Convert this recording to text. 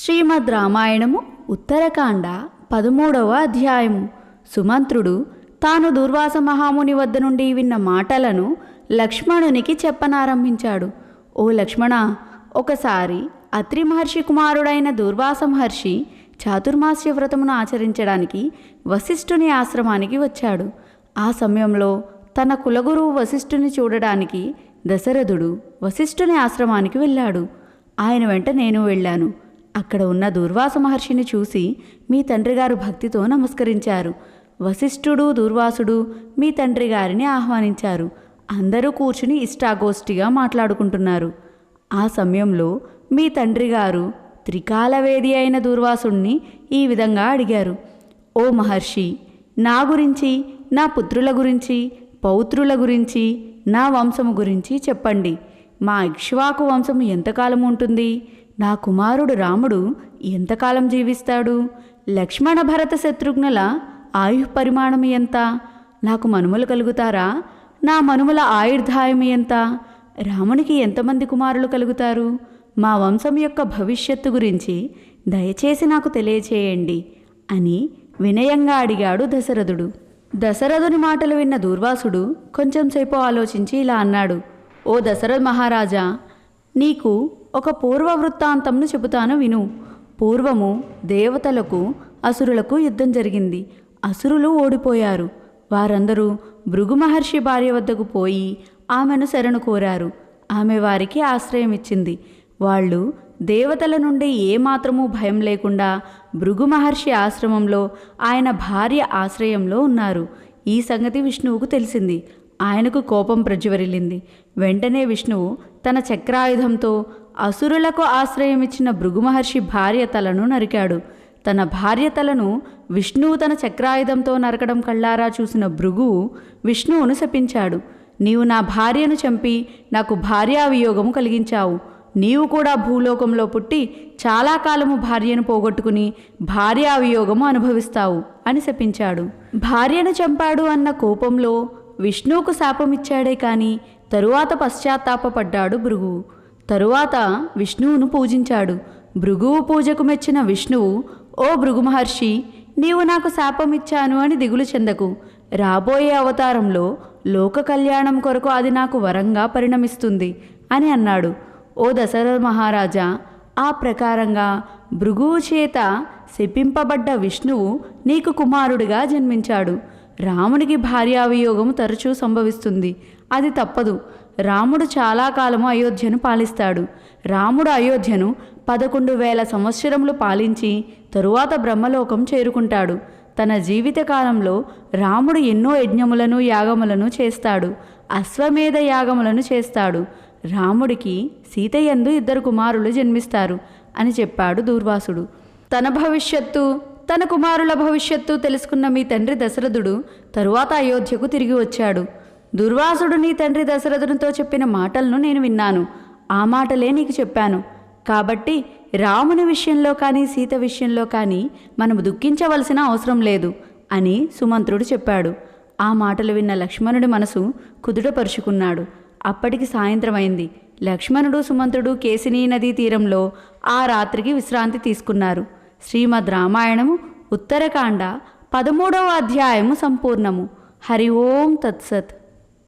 శ్రీమద్ రామాయణము ఉత్తరకాండ పదమూడవ అధ్యాయము. సుమంత్రుడు తాను దుర్వాస మహాముని వద్ద నుండి విన్న మాటలను లక్ష్మణునికి చెప్పనారంభించాడు. ఓ లక్ష్మణ ఒకసారి అత్రి మహర్షి కుమారుడైన దుర్వాస మహర్షి చాతుర్మాస్య వ్రతమును ఆచరించడానికి వశిష్ఠుని ఆశ్రమానికి వచ్చాడు. ఆ సమయంలో తన కులగురువు వశిష్ఠుని చూడడానికి దశరథుడు వశిష్ఠుని ఆశ్రమానికి వెళ్ళాడు. ఆయన వెంట నేను వెళ్ళాను. అక్కడ ఉన్న దుర్వాస మహర్షిని చూసి మీ తండ్రిగారు భక్తితో నమస్కరించారు. వశిష్ఠుడు దుర్వాసుడు మీ తండ్రి గారిని ఆహ్వానించారు. అందరూ కూర్చుని ఇష్టాగోష్ఠిగా మాట్లాడుకుంటున్నారు. ఆ సమయంలో మీ తండ్రి గారు త్రికాలవేది అయిన దుర్వాసుణ్ణి ఈ విధంగా అడిగారు. ఓ మహర్షి నా గురించి నా పుత్రుల గురించి పౌత్రుల గురించి నా వంశము గురించి చెప్పండి. మా ఇక్ష్వాకు వంశం ఎంతకాలం ఉంటుంది? నా కుమారుడు రాముడు ఎంతకాలం జీవిస్తాడు? లక్ష్మణ భరత శత్రుఘ్నుల ఆయు పరిమాణం ఎంత? నాకు మనుమలు కలుగుతారా? నా మనుమల ఆయుర్ధాయం ఎంత? రామునికి ఎంతమంది కుమారులు కలుగుతారు? మా వంశం యొక్క భవిష్యత్తు గురించి దయచేసి నాకు తెలియచేయండి అని వినయంగా అడిగాడు దశరథుడు. దశరథుని మాటలు విన్న దూర్వాసుడు కొంచెంసేపు ఆలోచించి ఇలా అన్నాడు. ఓ దశరథ మహారాజా నీకు ఒక పూర్వ వృత్తాంతంను చెబుతాను విను. పూర్వము దేవతలకు అసురులకు యుద్ధం జరిగింది. అసురులు ఓడిపోయారు. వారందరూ భృగు మహర్షి భార్య వద్దకు పోయి ఆమెను శరణు కోరారు. ఆమె వారికి ఆశ్రయం ఇచ్చింది. వాళ్ళు దేవతల నుండి ఏమాత్రమూ భయం లేకుండా భృగు మహర్షి ఆశ్రమంలో ఆయన భార్య ఆశ్రయంలో ఉన్నారు. ఈ సంగతి విష్ణువుకు తెలిసింది. ఆయనకు కోపం ప్రజ్వరిల్లింది. వెంటనే విష్ణువు తన చక్రాయుధంతో అసురులకు ఆశ్రయం ఇచ్చిన భృగు మహర్షి భార్య తలను నరికాడు. తన భార్య తలను విష్ణువు తన చక్రాయుధంతో నరకడం కళ్ళారా చూసిన భృగు విష్ణువును శపించాడు. నీవు నా భార్యను చంపి నాకు భార్యావియోగము కలిగించావు. నీవు కూడా భూలోకంలో పుట్టి చాలా కాలము భార్యను పోగొట్టుకుని భార్యావియోగము అనుభవిస్తావు అని శపించాడు. భార్యను చంపాడు అన్న కోపంలో విష్ణువుకు శాపమిచ్చాడే కాని తరువాత పశ్చాత్తాపపడ్డాడు భృగువు తరువాత విష్ణువును పూజించాడు. భృగువు పూజకు మెచ్చిన విష్ణువు ఓ భృగు మహర్షి నీవు నాకు శాపమిచ్చాను అని దిగులు చెందకు. రాబోయే అవతారంలో లోక కళ్యాణం కొరకు అది నాకు వరంగా పరిణమిస్తుంది అని అన్నాడు. ఓ దశరథ మహారాజా ఆ ప్రకారంగా భృగువు చేత శపింపబడ్డ విష్ణువు నీకు కుమారుడిగా జన్మించాడు. రామునికి భార్యావియోగము తరచూ సంభవిస్తుంది. అది తప్పదు. రాముడు చాలా కాలము అయోధ్యను పాలిస్తాడు. రాముడు అయోధ్యను పదకొండు వేల సంవత్సరములు పాలించి తరువాత బ్రహ్మలోకం చేరుకుంటాడు. తన జీవితకాలంలో రాముడు ఎన్నో యజ్ఞములను యాగములను చేస్తాడు. అశ్వమేధ యాగములను చేస్తాడు. రాముడికి సీతయందు ఇద్దరు కుమారులు జన్మిస్తారు అని చెప్పాడు దూర్వాసుడు. తన భవిష్యత్తు తన కుమారుల భవిష్యత్తు తెలుసుకున్న మీ తండ్రి దశరథుడు తరువాత అయోధ్యకు తిరిగి వచ్చాడు. దుర్వాసుడు నీ తండ్రి దశరథునితో చెప్పిన మాటలను నేను విన్నాను. ఆ మాటలే నీకు చెప్పాను. కాబట్టి రాముని విషయంలో కానీ సీత విషయంలో కానీ మనం దుఃఖించవలసిన అవసరం లేదు అని సుమంత్రుడు చెప్పాడు. ఆ మాటలు విన్న లక్ష్మణుడి మనసు కుదుటపరుచుకున్నాడు. అప్పటికి సాయంత్రమైంది లక్ష్మణుడు సుమంత్రుడు కేసినీ నదీ తీరంలో ఆ రాత్రికి విశ్రాంతి తీసుకున్నారు. శ్రీమద్ రామాయణము ఉత్తరకాండ పదమూడవ అధ్యాయము సంపూర్ణము. హరి ఓం తత్సత్.